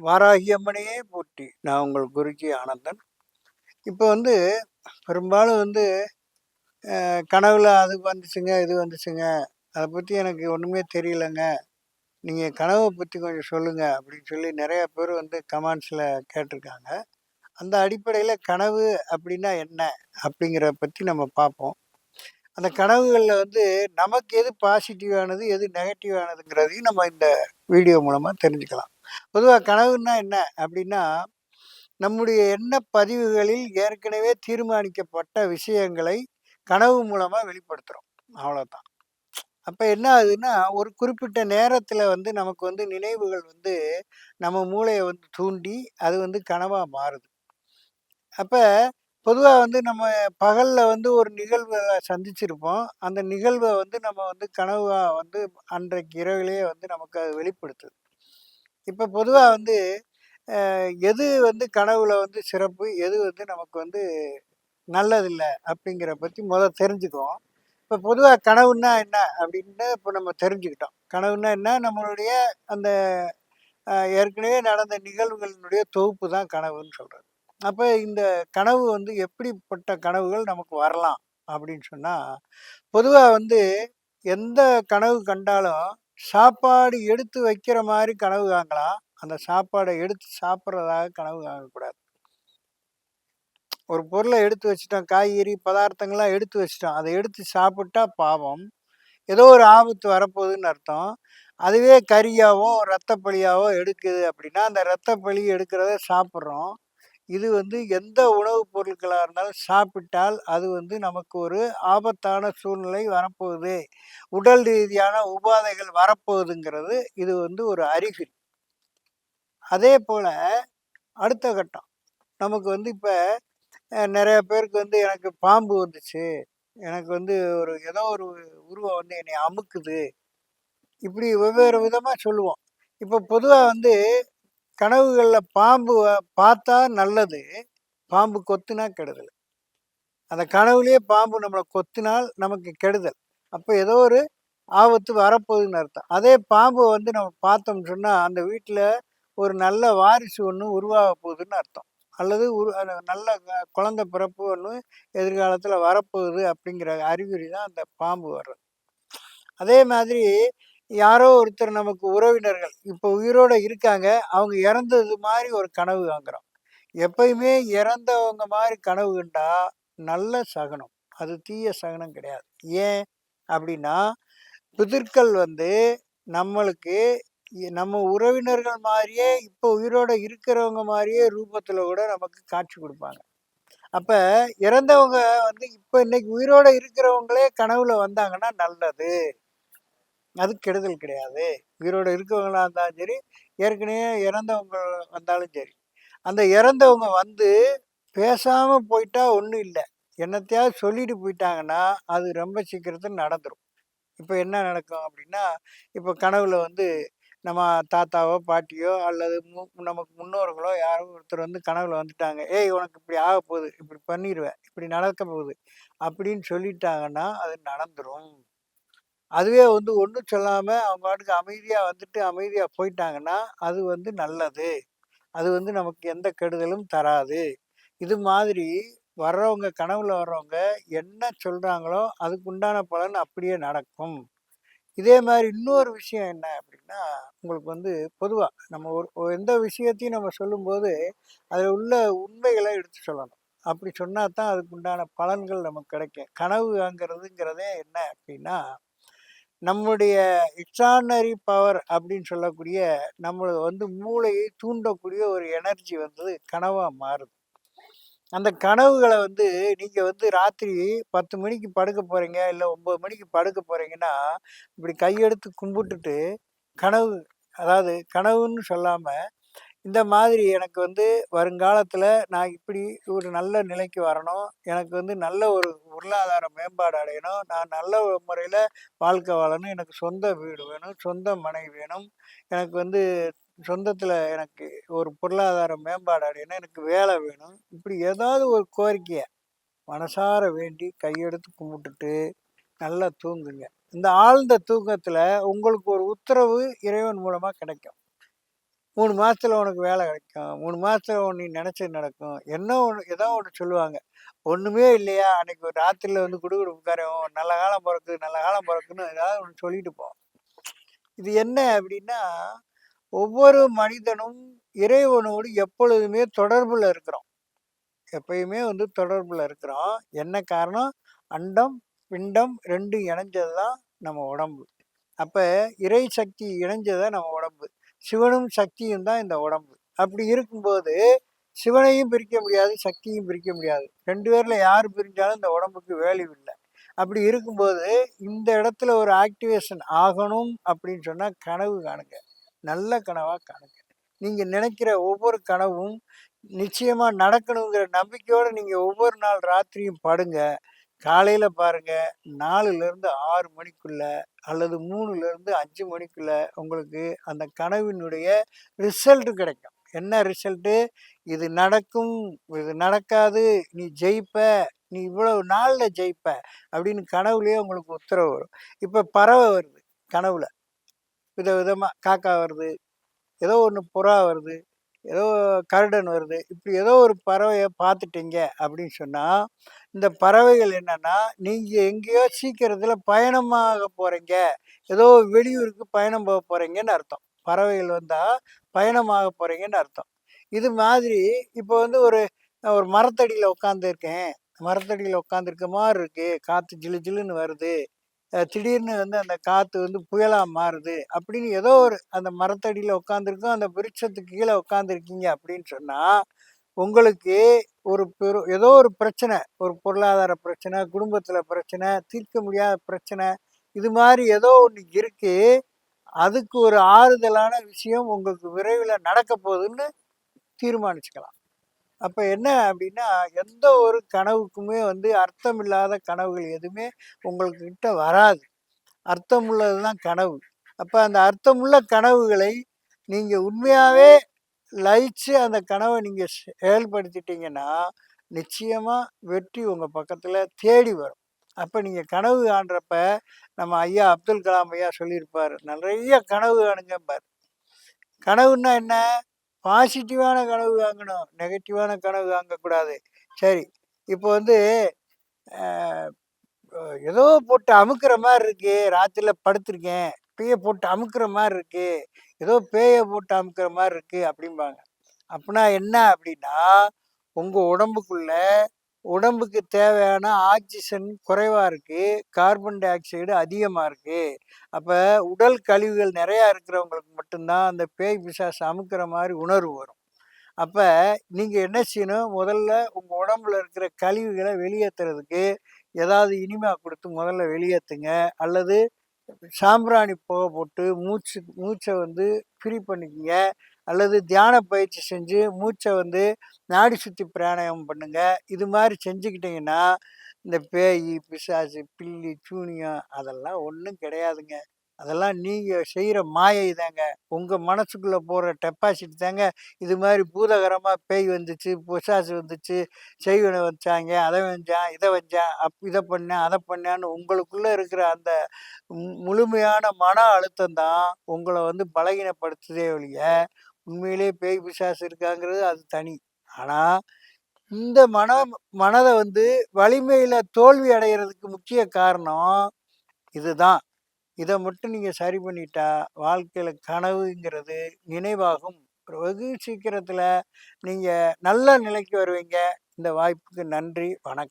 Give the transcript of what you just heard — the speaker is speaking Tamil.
வாராகியம்மனையே போற்றி. நான் உங்கள் குருஜி ஆனந்தன். இப்போ வந்து பெரும்பாலும் வந்து கனவில் அது வந்துச்சுங்க இது வந்துச்சுங்க. அதை பற்றி எனக்கு ஒன்றுமே தெரியலங்க. நீங்கள் கனவை பற்றி கொஞ்சம் சொல்லுங்கள் அப்படின்னு சொல்லி நிறைய பேர் வந்து கமெண்ட்ஸில் கேட்டிருக்காங்க. அந்த அடிப்படையில் கனவு அப்படின்னா என்ன? அப்படிங்கிற பற்றி நம்ம பார்ப்போம். அந்த கனவுகளில் வந்து நமக்கு எது பாசிட்டிவானது எது நெகட்டிவானதுங்கிறதையும் நம்ம இந்த வீடியோ மூலமாக தெரிஞ்சுக்கலாம். பொதுவாக கனவுன்னா என்ன அப்படின்னா நம்முடைய எண்ண பதிவுகளில் ஏற்கனவே தீர்மானிக்கப்பட்ட விஷயங்களை கனவு மூலமாக வெளிப்படுத்துகிறோம் அவ்வளோதான் அப்போ என்ன ஆகுதுன்னா ஒரு குறிப்பிட்ட நேரத்தில் வந்து நமக்கு வந்து நினைவுகள் வந்து நம்ம மூளையை வந்து தூண்டி அது வந்து கனவாக மாறுது. அப்போ பொதுவாக வந்து நம்ம பகலில் வந்து ஒரு நிகழ்வை சந்திச்சிருப்போம். அந்த நிகழ்வை வந்து நம்ம வந்து கனவாக வந்து அன்றைக்கு இரவிலேயே வந்து நமக்கு அது வெளிப்படுத்துது. இப்போ பொதுவாக வந்து எது வந்து கனவுல வந்து சிறப்பு எது வந்து நமக்கு வந்து நல்லதில்லை அப்படிங்கிற பற்றி முதல் தெரிஞ்சுக்குவோம். இப்போ பொதுவாக கனவுன்னா என்ன அப்படின்னு இப்போ நம்ம தெரிஞ்சுக்கிட்டோம். கனவுன்னா என்ன? நம்மளுடைய அந்த ஏற்கனவே நடந்த நிகழ்வுகளினுடைய தொகுப்பு தான் கனவுன்னு சொல்கிறது அப்போ இந்த கனவு வந்து எப்படிப்பட்ட கனவுகள் நமக்கு வரலாம் அப்படின்னு சொன்னால் பொதுவாக வந்து எந்த கனவு கண்டாலும் சாப்பாடு எடுத்து வைக்கிற மாதிரி கனவு காங்கலாம் அந்த சாப்பாடை எடுத்து சாப்பிட்றதாக கனவு காங்கக்கூடாது ஒரு பொருளை எடுத்து வச்சிட்டோம். காய்கறி பதார்த்தங்கள்லாம் எடுத்து வச்சிட்டோம். அதை எடுத்து சாப்பிட்டா பாவம். ஏதோ ஒரு ஆபத்து வரப்போகுதுன்னு அர்த்தம். அதுவே கறியாவோ ரத்தப்பலியாவோ எடுக்குது அப்படின்னா அந்த ரத்தப்பலி எடுக்கிறத சாப்பிட்றோம். இது வந்து எந்த உணவுப் பொருட்களாக இருந்தாலும் சாப்பிட்டால் அது வந்து நமக்கு ஒரு ஆபத்தான சூழ்நிலை வரப்போகுது. உடல் ரீதியான உபாதைகள் வரப்போகுதுங்கிறது இது வந்து ஒரு அறிகுறி. அதே போல் அடுத்த கட்டம். நமக்கு வந்து இப்போ நிறைய பேருக்கு வந்து எனக்கு பாம்பு வந்துச்சு. எனக்கு வந்து ஒரு ஏதோ ஒரு உருவம் வந்து என்னை அமுக்குது. இப்படி வெவ்வேறு விதமாக சொல்லுவோம். இப்போ பொதுவாக வந்து கனவுகளில் பாம்பு பார்த்தா நல்லது பாம்பு கொத்துனா கெடுதல். அந்த கனவுலேயே பாம்பு நம்மளை கொத்தினால் நமக்கு கெடுதல். அப்போ ஏதோ ஒரு ஆபத்து வரப்போகுதுன்னு அர்த்தம். அதே பாம்பு வந்து நம்ம பார்த்தோம்னு சொன்னால் அந்த வீட்டில் ஒரு நல்ல வாரிசு ஒன்று உருவாக போகுதுன்னு அர்த்தம். அல்லது உரு நல்ல குழந்த குழந்தை பிறப்பு ஒன்று எதிர்காலத்தில் வரப்போகுது அப்படிங்கிற அறிகுறி தான் அந்த பாம்பு வர்றது. அதே மாதிரி யாரோ ஒருத்தர் நமக்கு உறவினர்கள் இப்போ உயிரோட இருக்காங்க அவங்க இறந்தது மாதிரி ஒரு கனவு காங்குறோம் எப்பயுமே இறந்தவங்க மாதிரி கனவு கண்டா நல்ல சகனம். அது தீய சகனம் கிடையாது. ஏன் அப்படின்னா புதிர்கள் வந்து நம்மளுக்கு நம்ம உறவினர்கள் மாதிரியே இப்போ உயிரோட இருக்கிறவங்க மாதிரியே ரூபத்தில் கூட நமக்கு காட்சி கொடுப்பாங்க. அப்போ இறந்தவங்க வந்து இப்போ இன்னைக்கு உயிரோட இருக்கிறவங்களே கனவுல வந்தாங்கன்னா நல்லது. அது கெடுதல் கிடையாது. உயிரோடு இருக்கவங்களாக இருந்தாலும் சரி ஏற்கனவே இறந்தவங்க வந்தாலும் சரி. அந்த இறந்தவங்க வந்து பேசாமல் போயிட்டா ஒன்றும் இல்லை. என்னத்தையாவது சொல்லிட்டு போயிட்டாங்கன்னா அது ரொம்ப சீக்கிரத்தில் நடந்துடும் இப்போ என்ன நடக்கும் அப்படின்னா இப்போ கனவுல வந்து நம்ம தாத்தாவோ பாட்டியோ அல்லது மு நமக்கு முன்னோர்களோ யாரோ ஒருத்தர் வந்து கனவுல வந்துட்டாங்க. ஏய் உனக்கு இப்படி ஆக போகுது. இப்படி பண்ணிடுவேன் இப்படி நடக்க போகுது. அப்படின்னு சொல்லிட்டாங்கன்னா அது நடந்துடும் அதுவே வந்து ஒன்றும் சொல்லாமல் அவங்க பாட்டுக்கு அமைதியாக வந்துட்டு அமைதியாக போயிட்டாங்கன்னா அது வந்து நல்லது. அது வந்து நமக்கு எந்த கெடுதலும் தராது. இது மாதிரி வர்றவங்க கனவுல வர்றவங்க என்ன சொல்கிறாங்களோ அதுக்கு உண்டான பலன் அப்படியே நடக்கும். இதே மாதிரி இன்னொரு விஷயம் என்ன அப்படின்னா உங்களுக்கு வந்து பொதுவாக நம்ம ஒரு ஒரு எந்த விஷயத்தையும் நம்ம சொல்லும்போது அதில் உள்ள உண்மைகளை எடுத்து சொல்லணும். அப்படி சொன்னா தான் அதுக்கு உண்டான பலன்கள் நமக்கு கிடைக்கும். கனவுங்கிறதுங்கிறதே என்ன அப்படின்னா நம்முடைய எக்ஸ்ட்ரானரி பவர் அப்படின்னு சொல்லக்கூடிய நம்மளை வந்து மூளையை தூண்டக்கூடிய ஒரு எனர்ஜி வந்து கனவாக மாறுது. அந்த கனவுகளை வந்து நீங்கள் வந்து ராத்திரி பத்து மணிக்கு படுக்க போகிறீங்க இல்லை ஒம்பது மணிக்கு படுக்க போகிறீங்கன்னா இப்படி கையெடுத்து கும்பிட்டுட்டு கனவு அதாவது கனவுன்னு சொல்லாமல் இந்த மாதிரி எனக்கு வந்து வருங்காலத்தில் நான் இப்படி ஒரு நல்ல நிலைக்கு வரணும். எனக்கு வந்து நல்ல ஒரு பொருளாதார மேம்பாடு அடையணும். நான் நல்ல முறையில் வாழ்க்கை வாழணும். எனக்கு சொந்த வீடு வேணும். சொந்த மனை வேணும். எனக்கு வந்து சொந்தத்தில் எனக்கு ஒரு பொருளாதார மேம்பாடு அடையணும். எனக்கு வேலை வேணும். இப்படி ஏதாவது ஒரு கோரிக்கையை மனசார வேண்டி கையெடுத்து கும்பிட்டுட்டு நல்லா தூங்குங்க. இந்த ஆழ்ந்த தூக்கத்தில் உங்களுக்கு ஒரு உத்தரவு இறைவன் மூலமாக கிடைக்கும். மூணு மாதத்தில் உனக்கு வேலை கிடைக்கும். மூணு மாதத்தில் ஒன்று நீ நடக்கும். என்ன ஒன்று ஏதோ ஒன்று சொல்லுவாங்க. ஒன்றுமே இல்லையா? அன்னைக்கு ஒரு ராத்திரியில் வந்து குடுகுடுப்புக்காரன் நல்ல காலம் பிறக்கு நல்ல காலம் பிறக்குன்னு ஏதாவது ஒன்று சொல்லிட்டு போ. இது என்ன அப்படின்னா ஒவ்வொரு மனிதனும் இறைவனோடு எப்பொழுதுமே தொடர்பில் இருக்கிறோம். எப்பயுமே வந்து தொடர்பில் இருக்கிறோம். என்ன காரணம்? அண்டம் பிண்டம் ரெண்டும் இணைஞ்சது தான் நம்ம உடம்பு. அப்போ இறை சக்தி இணைஞ்சதுதான் நம்ம உடம்பு. சிவனும் சக்தியும் தான் இந்த உடம்பு. அப்படி இருக்கும்போது சிவனையும் பிரிக்க முடியாது சக்தியும் பிரிக்க முடியாது. ரெண்டு பேரில் யார் பிரிஞ்சாலும் இந்த உடம்புக்கு வேல்யூ இல்லை. அப்படி இருக்கும்போது இந்த இடத்துல ஒரு ஆக்டிவேஷன் ஆகணும் அப்படின்னு சொன்னால் கனவு காணுங்க. நல்ல கனவாக காணுங்க. நீங்கள் நினைக்கிற ஒவ்வொரு கனவும் நிச்சயமாக நடக்கணுங்கிற நம்பிக்கையோடு நீங்கள் ஒவ்வொரு நாள் ராத்திரியும் படுங்க. காலையில் பாருங்கள் நாலுலேருந்து ஆறு மணிக்குள்ள அல்லது மூணுலேருந்து அஞ்சு மணிக்குள்ள உங்களுக்கு அந்த கனவினுடைய ரிசல்ட்டு கிடைக்கும். என்ன ரிசல்ட்டு இது நடக்கும் இது நடக்காது நீ ஜெயிப்ப நீ இவ்வளவு நாளில் ஜெயிப்ப அப்படின்னு கனவுலேயே உங்களுக்கு உத்தரவு வரும். இப்போ பறவை வருது கனவுல. வித விதமாக காக்கா வருது ஏதோ ஒன்று புறா வருது ஏதோ கருடன் வருது. இப்படி ஏதோ ஒரு பறவையை பார்த்துட்டீங்க அப்படின்னு சொன்னால் இந்த பறவைகள் என்னன்னா நீங்கள் எங்கேயோ சீக்கிரத்தில் பயணமாக போகிறீங்க ஏதோ வெளியூருக்கு பயணம் போக போகிறீங்கன்னு அர்த்தம். பறவைகள் வந்தால் பயணமாக போகிறீங்கன்னு அர்த்தம். இது மாதிரி இப்போ வந்து ஒரு ஒரு மரத்தடியில் உட்காந்துருக்கேன் மரத்தடியில் உட்காந்துருக்க மாதிரி இருக்குது காற்று ஜிலு ஜிலுன்னு வருது. திடீர்னு வந்து அந்த காற்று வந்து புயலாக மாறுது அப்படின்னு ஏதோ ஒரு அந்த மரத்தடியில் உட்காந்துருக்கோம் அந்த விருட்சத்துக்கு கீழே உட்காந்துருக்கீங்க அப்படின்னு சொன்னால் உங்களுக்கு ஒரு பெரு ஏதோ ஒரு பிரச்சனை ஒரு பொருளாதார பிரச்சனை குடும்பத்தில் பிரச்சனை தீர்க்க முடியாத பிரச்சனை இது மாதிரி ஏதோ ஒன்று இருக்குது அதுக்கு ஒரு ஆறுதலான விஷயம் உங்களுக்கு விரைவில் நடக்க போகுதுன்னு தீர்மானிச்சுக்கலாம். அப்போ என்ன அப்படின்னா எந்த ஒரு கனவுக்குமே வந்து அர்த்தம் இல்லாத கனவுகள் எதுவுமே உங்களுக்கு கிட்ட வராது. அர்த்தம் உள்ளதுதான் கனவு. அப்போ அந்த அர்த்தமுள்ள கனவுகளை நீங்கள் உண்மையாகவே லயிச்சு அந்த கனவை நீங்கள் செயல்படுத்திட்டீங்கன்னா நிச்சயமாக வெற்றி உங்கள் பக்கத்தில் தேடி வரும். அப்போ நீங்கள் கனவு காண்றப்ப நம்ம ஐயா அப்துல் கலாம் ஐயா சொல்லியிருப்பார் நிறைய கனவு காணுங்கம்பார் கனவுன்னா என்ன? பாசிட்டிவான கனவு வாங்கணும். நெகட்டிவான கனவு வாங்கக்கூடாது. சரி இப்போ வந்து ஏதோ போட்டு அமுக்கிற மாதிரி இருக்கு. ராத்திரில படுத்திருக்கேன். பேயை போட்டு அமுக்கிற மாதிரி இருக்கு. ஏதோ பேயை போட்டு அமுக்கிற மாதிரி இருக்கு அப்படிம்பாங்க. அப்படின்னா என்ன அப்படின்னா உங்க உடம்புக்குள்ள உடம்புக்கு தேவையான ஆக்சிஜன் குறைவாக இருக்குது கார்பன் டை ஆக்சைடு அதிகமாக இருக்குது அப்போ உடல் கழிவுகள் நிறையா இருக்கிறவங்களுக்கு மட்டும்தான் அந்த பேய் பிசாசு அமுக்கிற மாதிரி உணர்வு வரும். அப்போ நீங்கள் என்ன செய்யணும்? முதல்ல உங்கள் உடம்புல இருக்கிற கழிவுகளை வெளியேற்றுறதுக்கு ஏதாவது இனிமா கொடுத்து முதல்ல வெளியேற்றுங்க அல்லது சாம்பிராணி புகை போட்டு மூச்சு மூச்சை வந்து ஃப்ரீ பண்ணிக்கங்க. அல்லது தியான பயிற்சி செஞ்சு மூச்சை வந்து நாடி சுற்றி பிராணாயம் பண்ணுங்க. இது மாதிரி செஞ்சுக்கிட்டிங்கன்னா இந்த பேய் பிசாசு பில்லி சூனியம் அதெல்லாம் ஒன்றும் கிடையாதுங்க. அதெல்லாம் நீங்கள் செய்கிற மாயை தாங்க. உங்கள் மனசுக்குள்ளே போகிற டெபாசிட் தாங்க. இது மாதிரி பூதகரமாக பேய் வந்துச்சு பொசாசு வந்துச்சு செய்வனை வச்சாங்க அதை வஞ்சான் இதை வஞ்சான் அப் இதை பண்ணேன் அதை பண்ணேன்னு உங்களுக்குள்ளே இருக்கிற அந்த மு- முழுமையான மன அழுத்தம் தான் உங்களை வந்து பலகீனப்படுத்துதே ஒழிய உண்மையிலே பேய் பிசாசு இருக்காங்கிறது அது தனி. ஆனால் இந்த மன மனதை வந்து வலிமையில் தோல்வி அடைகிறதுக்கு முக்கிய காரணம் இதுதான். இதை மட்டும் நீங்கள் சரி பண்ணிட்டா வாழ்க்கையில் கனவுங்கிறது நினைவாகும். வெகு சீக்கிரத்தில் நீங்கள் நல்ல நிலைக்கு வருவீங்க. இந்த வாய்ப்புக்கு நன்றி. வணக்கம்.